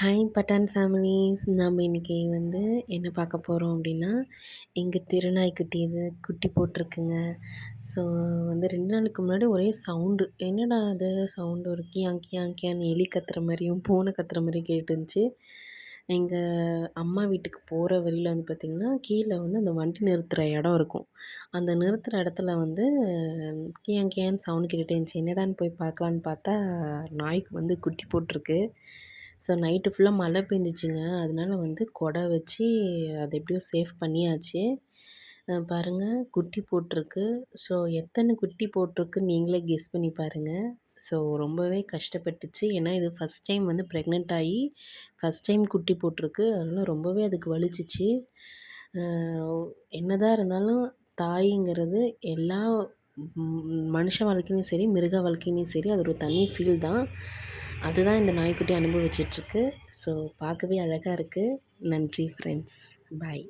Hi பட்டான் families நம்ம இன்றைக்கி வந்து என்ன பார்க்க போகிறோம் அப்படின்னா எங்கள் திருநாய்க்குட்டி இது குட்டி போட்டிருக்குங்க. ஸோ வந்து ரெண்டு நாளுக்கு முன்னாடி ஒரே சவுண்டு என்னடா அது சவுண்டு ஒரு கியாங் கியாங் கியான்னு எலி கத்துற மாதிரியும் பூனை கத்துற மாதிரியும் கேட்டுருந்துச்சு. எங்கள் அம்மா வீட்டுக்கு போகிற வழியில் வந்து பார்த்திங்கன்னா கீழே வந்து அந்த வண்டி நிறுத்துகிற இடம் இருக்கும். அந்த நிறுத்துகிற இடத்துல வந்து கியாங் கியான்னு சவுண்ட் கேட்டுட்டே இருந்துச்சு. என்னடான்னு போய் பார்க்கலான்னு பார்த்தா நாய்க்கு வந்து குட்டி போட்டிருக்கு. ஸோ நைட்டு ஃபுல்லாக மழை பெஞ்சிச்சிங்க. அதனால வந்து கொடை வச்சு அதை எப்படியோ சேஃப் பண்ணியாச்சு. பாருங்கள் குட்டி போட்டிருக்கு. ஸோ எத்தனை குட்டி போட்டிருக்கு நீங்களே கெஸ் பண்ணி பாருங்கள் ஸோ ரொம்பவே கஷ்டப்பட்டுச்சு. ஏன்னா இது ஃபஸ்ட் டைம் வந்து ப்ரெக்னென்ட் ஆகி ஃபஸ்ட் டைம் குட்டி போட்டிருக்கு. அதனால் ரொம்பவே அதுக்கு வலிச்சிச்சு. என்னதான் இருந்தாலும் தாய்ங்கிறது எல்லா மனுஷ வாழ்க்கையிலையும் சரி மிருக வாழ்க்கையிலையும் சரி அது ஒரு தனி ஃபீல் தான். அதுதான் இந்த நாய்க்குட்டி அனுபவிச்சிட்ருக்கு. ஸோ பார்க்கவே அழகாக இருக்குது நன்றி ஃப்ரெண்ட்ஸ் பாய்